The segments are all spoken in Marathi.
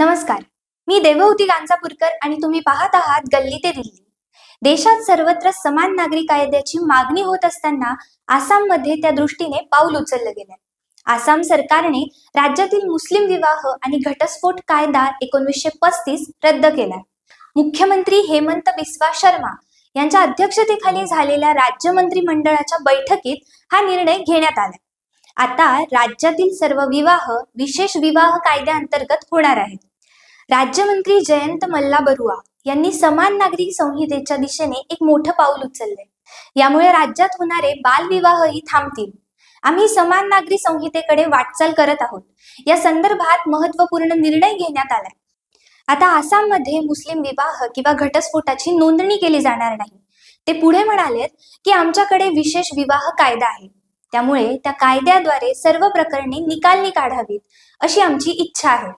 नमस्कार. मी देवहूती गांजापूरकर आणि तुम्ही पाहत आहात गल्ली ते दिल्ली. देशात सर्वत्र समान नागरी कायद्याची मागणी होत असताना आसाममध्ये त्या दृष्टीने पाऊल उचललं गेलं आसाम सरकारने राज्यातील मुस्लिम विवाह आणि घटस्फोट कायदा एकोणीसशे पस्तीस रद्द केलाय. मुख्यमंत्री हेमंत बिस्वा शर्मा यांच्या अध्यक्षतेखाली झालेल्या राज्य मंत्रिमंडळाच्या बैठकीत हा निर्णय घेण्यात आला आता राज्यातील सर्व विवाह विशेष विवाह कायद्याअंतर्गत होणार आहेत. राज्यमंत्री जयंत मल्ला बरुआ यांनी समान नागरिक संहितेच्या दिशेने एक मोठं पाऊल उचलले यामुळे राज्यात होणारे बालविवाहही थांबतील. आम्ही समान नागरी संहितेकडे वाटचाल करत आहोत. या संदर्भात महत्त्वपूर्ण निर्णय घेण्यात आलाय. आता आसाममध्ये मुस्लिम विवाह किंवा घटस्फोटाची नोंदणी केली जाणार नाही. ते पुढे म्हणालेत की आमच्याकडे विशेष विवाह कायदा आहे. त्यामुळे त्या कायद्याद्वारे सर्व प्रकरणे निकालनी काढावीत अशी आमची इच्छा आहे.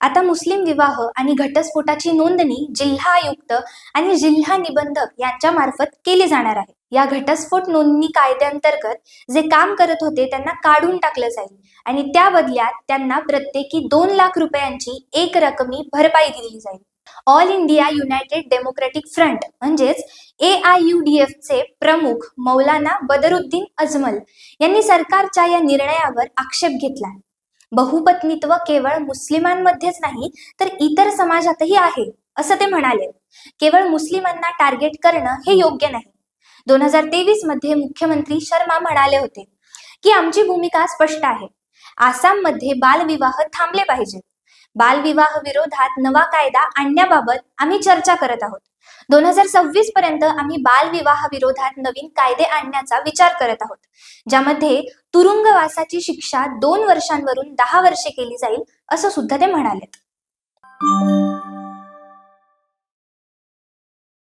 आता मुस्लिम विवाह आणि घटस्फोटाची नोंदणी जिल्हा आयुक्त आणि जिल्हा निबंधक यांच्या मार्फत केली जाणार आहे. या घटस्फोट नोंदणी कायद्यांतर्गत जे काम करत होते त्यांना काढून टाकलं जाईल आणि त्या बदल्यात त्यांना प्रत्येकी दोन लाख रुपयांची एक रकमी भरपाई दिली जाईल. All India united democratic front म्हणजेच A I U D F चे प्रमुख मौलाना बदरुद्दीन अजमल यांनी सरकारच्या या निर्णयावर आक्षेप घेतला बहुपत्नीत्व केवळ मुस्लिमांमध्येच नाही तर इतर समाजातही आहे असं ते म्हणाले. केवळ मुस्लिमांना टार्गेट करणं हे योग्य नाही. दोन हजार तेवीसमध्ये मुख्यमंत्री शर्मा म्हणाले होते की आमची भूमिका स्पष्ट आहे. आसाममध्ये बालविवाह थांबले पाहिजेत बालविवाह विरोधात नवा कायदा आणण्याबाबत आम्ही चर्चा करत आहोत. दोन हजार सव्वीस पर्यंत आम्ही बालविवाह विरोधात नवीन कायदे आणण्याचा विचार करत आहोत ज्यामध्ये तुरुंगवासाची शिक्षा दोन वर्षांवरून दहा वर्षे केली जाईल असं सुद्धा ते म्हणालेत.